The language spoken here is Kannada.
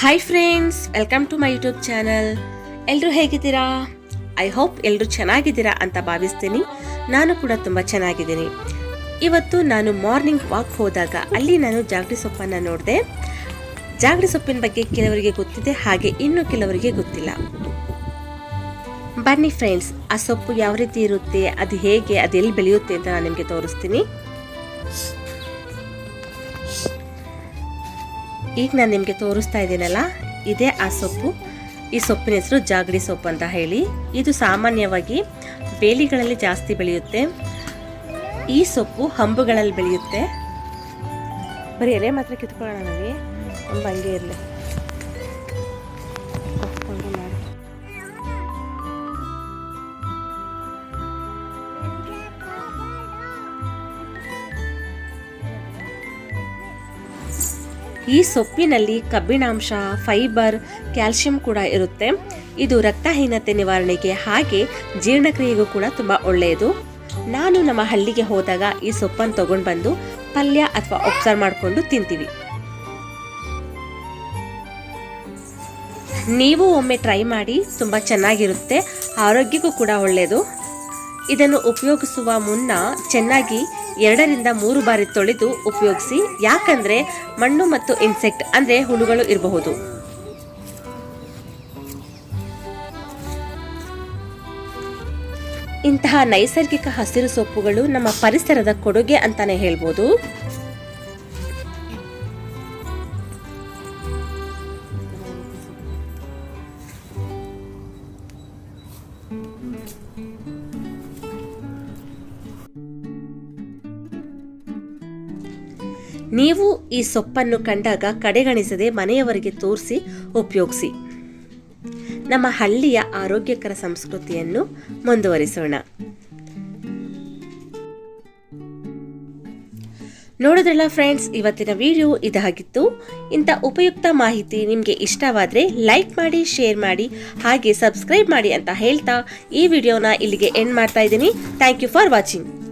Hi friends welcome to my YouTube channel ಎಲ್ಲರೂ ಹೇಗಿದ್ದೀರಾ? ಐ ಹೋಪ್ ಎಲ್ಲರೂ ಚೆನ್ನಾಗಿದ್ದೀರಾ ಅಂತ ಭಾವಿಸ್ತೀನಿ. ನಾನು ಕೂಡ ತುಂಬ ಚೆನ್ನಾಗಿದ್ದೀನಿ. ಇವತ್ತು ನಾನು ಮಾರ್ನಿಂಗ್ ವಾಕ್ ಹೋದಾಗ ಅಲ್ಲಿ ನಾನು ಜಾಗಡಿ ಸೊಪ್ಪನ್ನು ನೋಡಿದೆ. ಜಾಗಡಿ ಸೊಪ್ಪಿನ ಬಗ್ಗೆ ಕೆಲವರಿಗೆ ಗೊತ್ತಿದೆ, ಹಾಗೆ ಇನ್ನು ಕೆಲವರಿಗೆ ಗೊತ್ತಿಲ್ಲ. ಬನ್ನಿ ಫ್ರೆಂಡ್ಸ್ ಆ ಸೊಪ್ಪು ಯಾವ ರೀತಿ ಇರುತ್ತೆ, ಅದು ಹೇಗೆ ಅದೆಲ್ಲಿ ಬೆಳೆಯುತ್ತೆ ಅಂತ ನಾನು ನಿಮಗೆ ತೋರಿಸ್ತೀನಿ. ಈಗ ನಾನು ನಿಮಗೆ ತೋರಿಸ್ತಾ ಇದ್ದೀನಲ್ಲ? ಇದೇ ಆ ಸೊಪ್ಪು. ಈ ಸೊಪ್ಪಿನ ಹೆಸರು ಜಾಗಡಿ ಸೊಪ್ಪು ಅಂತ ಹೇಳಿ. ಇದು ಸಾಮಾನ್ಯವಾಗಿ ಬೇಲಿಗಳಲ್ಲಿ ಜಾಸ್ತಿ ಬೆಳೆಯುತ್ತೆ. ಈ ಸೊಪ್ಪು ಹಂಬುಗಳಲ್ಲಿ ಬೆಳೆಯುತ್ತೆ. ಬರೀ ಎಲೆ ಮಾತ್ರ ಕಿತ್ಕೊಳ್ಳೋಣ ನಮಗೆ ಇರಲಿ. ಈ ಸೊಪ್ಪಿನಲ್ಲಿ ಕಬ್ಬಿಣಾಂಶ, ಫೈಬರ್, ಕ್ಯಾಲ್ಸಿಯಂ ಕೂಡ ಇರುತ್ತೆ. ಇದು ರಕ್ತಹೀನತೆ ನಿವಾರಣೆಗೆ ಹಾಗೆ ಜೀರ್ಣಕ್ರಿಯೆಗೂ ಕೂಡ ತುಂಬ ಒಳ್ಳೆಯದು. ನಾನು ನಮ್ಮ ಹಳ್ಳಿಗೆ ಹೋದಾಗ ಈ ಸೊಪ್ಪನ್ನು ತಗೊಂಡು ಬಂದು ಪಲ್ಯ ಅಥವಾ ಒಬ್ಸರ್ವ್ ಮಾಡಿಕೊಂಡು ತಿಂತೀವಿ. ನೀವು ಒಮ್ಮೆ ಟ್ರೈ ಮಾಡಿ ತುಂಬ ಚೆನ್ನಾಗಿರುತ್ತೆ, ಆರೋಗ್ಯಕ್ಕೂ ಕೂಡ ಒಳ್ಳೆಯದು. ಇದನ್ನು ಉಪಯೋಗಿಸುವ ಮುನ್ನ ಚೆನ್ನಾಗಿ ಎರಡರಿಂದ ಮೂರು ಬಾರಿ ತೊಳೆದು ಉಪಯೋಗಿಸಿ, ಯಾಕಂದ್ರೆ ಮಣ್ಣು ಮತ್ತು ಇನ್ಸೆಕ್ಟ್ ಅಂದ್ರೆ ಹುಳುಗಳು ಇರಬಹುದು. ಇಂತಹ ನೈಸರ್ಗಿಕ ಹಸಿರು ಸೊಪ್ಪುಗಳು ನಮ್ಮ ಪರಿಸರದ ಕೊಡುಗೆ ಅಂತಾನೆ ಹೇಳ್ಬೋದು. ನೀವು ಈ ಸೊಪ್ಪನ್ನು ಕಂಡಾಗ ಕಡೆಗಣಿಸದೆ ಮನೆಯವರಿಗೆ ತೋರಿಸಿ, ಉಪಯೋಗಿಸಿ. ನಮ್ಮ ಹಳ್ಳಿಯ ಆರೋಗ್ಯಕರ ಸಂಸ್ಕೃತಿಯನ್ನು ಮುಂದುವರಿಸೋಣ. ನೋಡಿದ್ರಲ್ಲ ಫ್ರೆಂಡ್ಸ್ ಇವತ್ತಿನ ವಿಡಿಯೋ ಇದಾಗಿತ್ತು. ಇಂಥ ಉಪಯುಕ್ತ ಮಾಹಿತಿ ನಿಮಗೆ ಇಷ್ಟವಾದರೆ ಲೈಕ್ ಮಾಡಿ ಶೇರ್ ಮಾಡಿ, ಹಾಗೆ ಸಬ್ಸ್ಕ್ರೈಬ್ ಮಾಡಿ ಅಂತ ಹೇಳ್ತಾ ಈ ವಿಡಿಯೋನ ಇಲ್ಲಿಗೆ ಎಂಡ್ ಮಾಡ್ತಾ ಇದ್ದೀನಿ. Thank you for watching